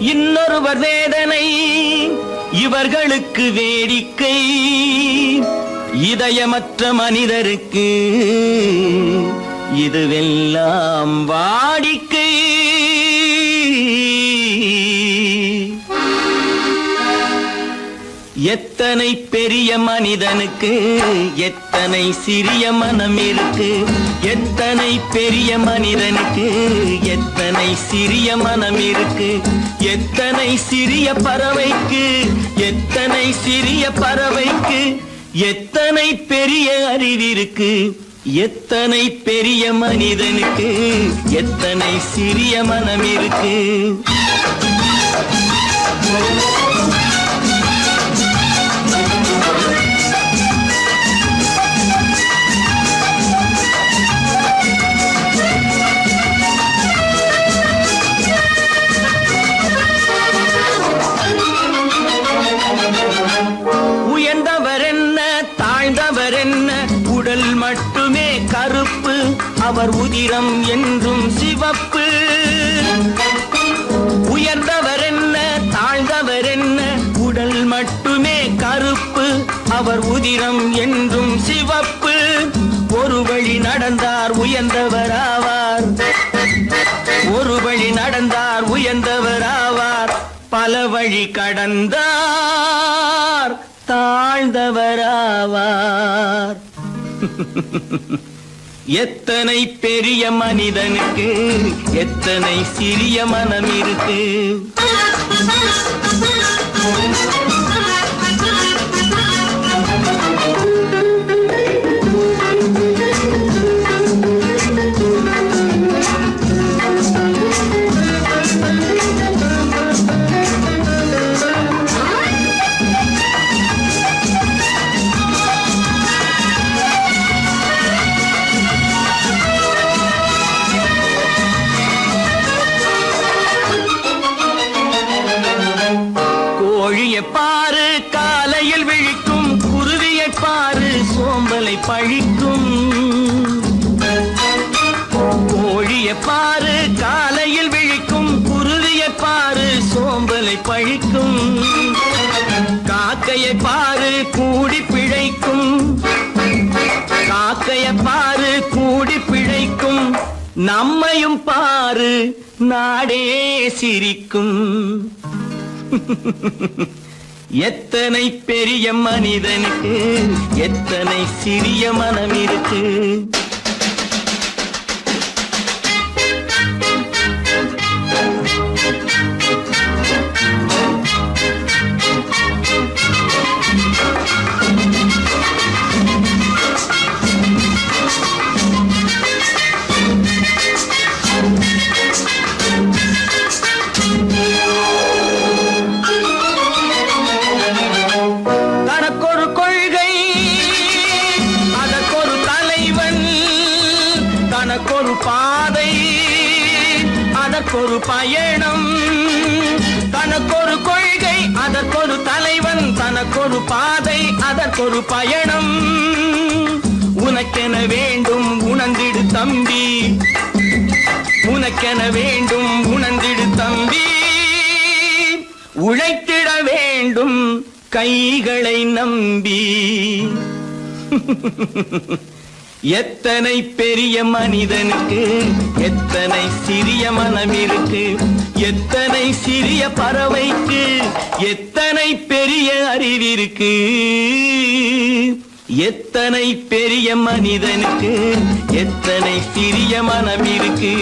இன்னொருவர் வேதனை இவர்களுக்கு வேடிக்கை. இதயமற்ற மனிதருக்கு இதுவெல்லாம் வாடிக்கை. எத்தனை பெரிய மனிதனுக்கு எத்தனை சிறிய மனம் இருக்கு எத்தனை பெரிய மனிதனுக்கு எத்தனை சிறிய மனம் இருக்கு எத்தனை சிறிய பறவைக்கு எத்தனை சிறிய பறவைக்கு எத்தனை பெரிய அறிவிற்கு எத்தனை பெரிய மனிதனுக்கு எத்தனை சிறிய மனம் இருக்கு அவர் உதிரம் என்றும் சிவப்பு. உயர்ந்தவர் என்ன தாழ்ந்தவர் என்ன உடல் மட்டுமே கருப்பு. அவர் உதிரம் என்றும் சிவப்பு. ஒரு வழி நடந்தார் உயர்ந்தவர் ஆவார் ஒரு வழி நடந்தார் உயர்ந்தவர் ஆவார் பல வழி கடந்தார் தாழ்ந்தவர் ஆவார் எத்தனை பெரிய மனிதனுக்கு எத்தனை சிறிய மனம் இருக்கு பாரு காலையில் விழிக்கும் குருவியை பாரு சோம்பலை பழிக்கும். கோழியை பாரு காலையில் விழிக்கும் குருவியை பாரு சோம்பலை பழிக்கும். காக்கையை பாரு கூடி பிழைக்கும். காக்கைய பாரு கூடி பிழைக்கும். நம்மையும் பாரு நாடே சிரிக்கும். எத்தனை பெரிய மனிதனுக்கு எத்தனை சிறிய மனம் இருக்கு? தனக்கொரு பயணம் தனக்கொரு கொள்கை அதற்கொரு தலைவன் தனக்கொரு பாதை அதற்கொரு பயணம். உனக்கென வேண்டும் உணர்ந்திடு தம்பி உனக்கென வேண்டும் உணர்ந்திடு தம்பி. உழைத்திட வேண்டும் கைகளை நம்பி. எத்தனை பெரிய மனிதனுக்கு எத்தனை சிறிய மனம் இருக்கு எத்தனை சிறிய பறவைக்கு எத்தனை பெரிய அறிவிருக்கு எத்தனை பெரிய மனிதனுக்கு எத்தனை சிறிய மனம் இருக்கு